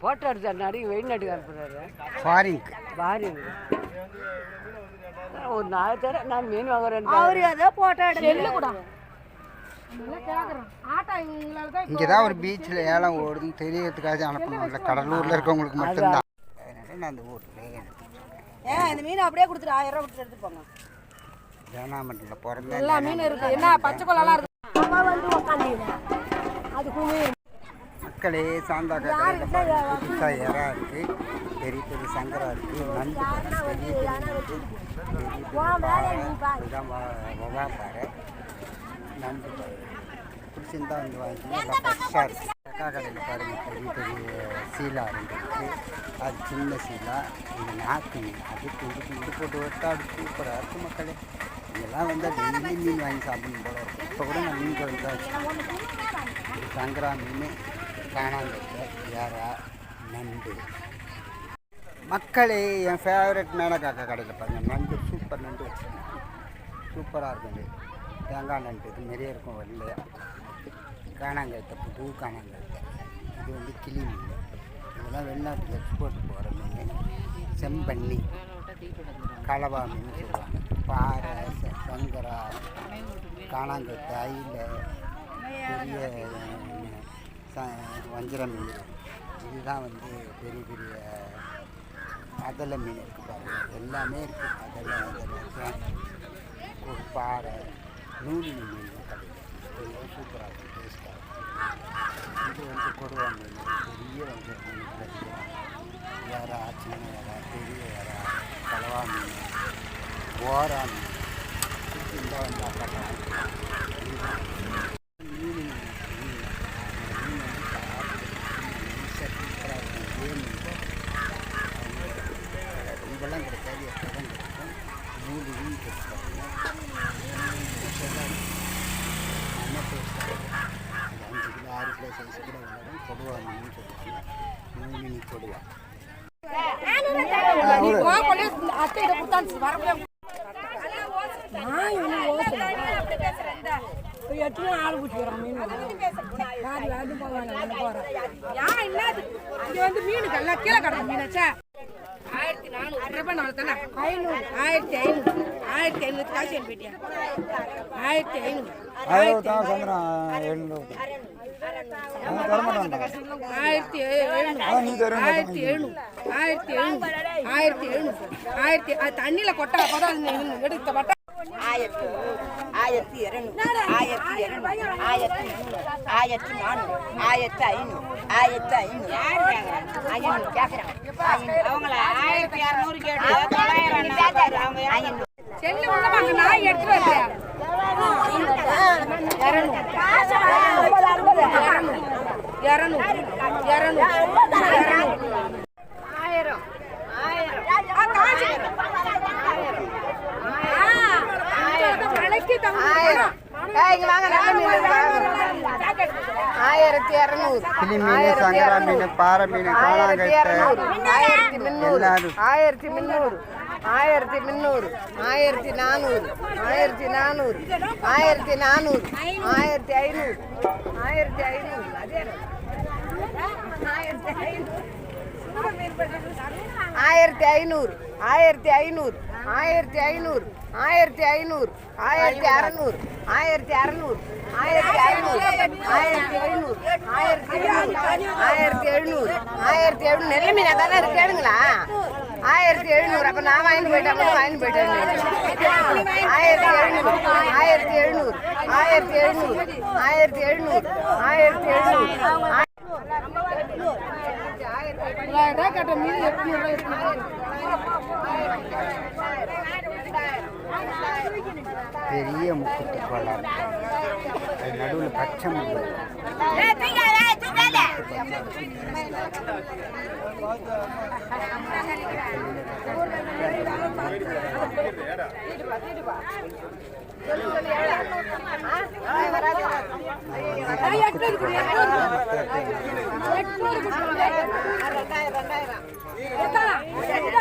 Photo எடுத்த நடி வெளிநாட்டுக்கு அனுப்புறாரு ஃபாரின்க்கு பாரி ஒரு நாலு தடவை நான் மீன் வாங்குறேன் அவரு ஏதோ போட்டோ எடுக்கல கூட. இங்கே தான் ஒரு பீச்சில் ஏலம் ஓடுதுன்னு தெரியறதுக்காக அனுப்பணும். இல்லை கடலூரில் இருக்கவங்களுக்கு மட்டும்தான். அதனால நான் அந்த ஊரில் ஏன் இந்த மீன் அப்படியே கொடுத்துட்டு ஆயிரம் ரூபா கொடுத்து எடுத்து போங்க. வேணாமட்டில் பிறந்தேன் எல்லா மீன் இருக்கு. என்ன பச்சை கொள்ளலாம் இருக்கு? மக்களே சாந்தாக்கா கடையில் பாருங்க புதுசாக இறா இருக்குது பெரிய பெரிய சங்கரா இருக்குது நண்டு பெரிய இதுதான் வகா பாறை. நண்டு பாறை. பிடிச்சிருந்தா வந்து வாங்கிக்கணும் நல்லா ஃப்ரெஷ்ஷாக இருக்குது அக்கா கடையில் பாருங்கள் பெரிய பெரிய சீலா இருந்துருக்கு. அது சின்ன சீலா. இது நாக்கு மீன். அது துண்டு துண்டு போட்டு வட்டா அது சூப்பராக இருக்குது மக்களே. இதெல்லாம் வந்து டெய்லி மீன் வாங்கி சாப்பிடணும் போல இருக்கும் இப்போ கூட நான் மீன் இது சங்கரா மீன். காணாங்கத்தை யாரா நண்டு மக்களே என் ஃபேவரட் மேலக்காக்கா கடையில் பாருங்கள் நண்டு சூப்பர் நண்டு. சூப்பராக இருக்கும் தேங்காய் நண்டு இது நிறைய இருக்கும் வெள்ளையா காணாங்கத்தை புது காணாங்கத்தை இது வந்து கிளி மீன். இதெல்லாம் வெளிநாட்டுக்கு எக்ஸ்போர்ட் போகிற மீன். செம்பண்ணி கலவா மீன் சொல்லுவாங்க. பாறை சங்கரா காணாங்கத்தை அயில பெரிய வஞ்சிர மீன். இதுதான் வந்து பெரிய பெரிய அதலை மீன் இருக்குது பாருங்க. எல்லாமே இருக்குது அதலை அதலை ஒரு பாறை நூலி மீன் கிடையாது சூப்பராக இருக்கும் டேஸ்ட்டாக இருக்கும் இது வந்து கொடுவா மீன் பெரிய வந்து மீன். கிடைக்கும் வேறா சின்ன வேறா பெரிய வேறா கலவா மீன் ஓரா மீன். இந்த வந்து அப்பா மீன் மீன் மீன் வந்து சாப்பிட்டு சூப்பராக இருக்கும் இதே மீன் ரொம்பலாம் கிடைக்காது எப்போ தான் கிடைக்கும் நூறு மீன் கிடைக்காதுங்க நம்ம டேஸ்ட்டாக அது அஞ்சு கிலோ ஆறு கிலோ சைஸ் கூட வளரும் கொடுவா மீன் சொல்லுவாங்க நூறு மீன் கொடுவா எத்தனை ஆள் பிடிச்சி மீன் அது போவாங்க போகிறேன் ஏன் என்ன இது? வந்து மீன் எல்லாம் கீழே கிடக்கும் மீனாச்சா ரூபாய் நாலு ஐநூறு ஆயிரத்தி ஐநூறு ஆயிரத்தி ஐநூறு காசு போயிட்டியா ஆயிரத்தி ஐநூறு அவ்வளோ ஆயிரத்தி எழுநூறு. ஆயிரத்தி எழுநூறு. ஆயிரத்தி எழுநூறு. ஆயிரத்தி எழுநூறு ஆயிரத்தி கொட்டா எடுத்த பட்டா ஆயிரத்தி ஆயிரத்தி இரநூறு ஆயிரத்தி இரநூறு ஆயிரத்தி முந்நூறு ஆயிரத்தி நானூறு ஆயிரத்தி ஐநூறு ஆயிரத்தி ஐநூறு. ஐநூறு கேட்குறாங்க அவங்கள ஆயிரத்தி இரநூறு கேட்டு தொள்ளாயிரம் ஐநூறு. செல்லு உள்ளவாங்க நான் எடுத்து வரேன் இரநூறு. இரநூறு. இரநூறு. ஆயிரத்தி இரநூறு கிளி மீன் சங்கரா மீன் பாறை மீன் காளாங்கத்தை ஆயிரத்தி முந்நூறு. ஆயிரத்தி முந்நூறு. ஆயிரத்தி முந்நூறு. ஆயிரத்தி நானூறு. ஆயிரத்தி நானூறு. ஆயிரத்தி நானூறு. ஆயிரத்தி ஐநூறு. ஆயிரத்தி ஐநூறு. அதே ஆயிரத்தி ஐநூறு. ஆயிரத்தி ஐநூறு. ஆயிரத்தி ஐநூறு ஆயிரத்தி ஐநூறு ஆயிரத்தி அறநூறு ஆயிரத்தி அறநூறு ஆயிரத்தி அறநூறு ஆயிரத்தி ஐநூறு ஆயிரத்தி ஆயிரத்தி எழுநூறு ஆயிரத்தி எழுநூறு ஆயிரத்தி எழுநூறு. நெல்லை மீனா தானே இருக்கேனுங்களா ஆயிரத்தி எழுநூறு. அப்போ நான் வாங்கிட்டு போயிட்டேன் மட்டும் வாங்கிட்டு போயிட்டேன் ஆயிரத்தி எழுநூறு ஆயிரத்தி எழுநூறு ஆயிரத்தி எழுநூறு ஆயிரத்தி எழுநூறு ஆயிரத்தி எழுநூறு தொள்ளாயிரம் ரூபாய் கட்ட மீன் எட்நூறு ரூபாய் பெரிய முக்குட்டு கோலம் அது நடுவில் பச்சை முள்ளு 别照了。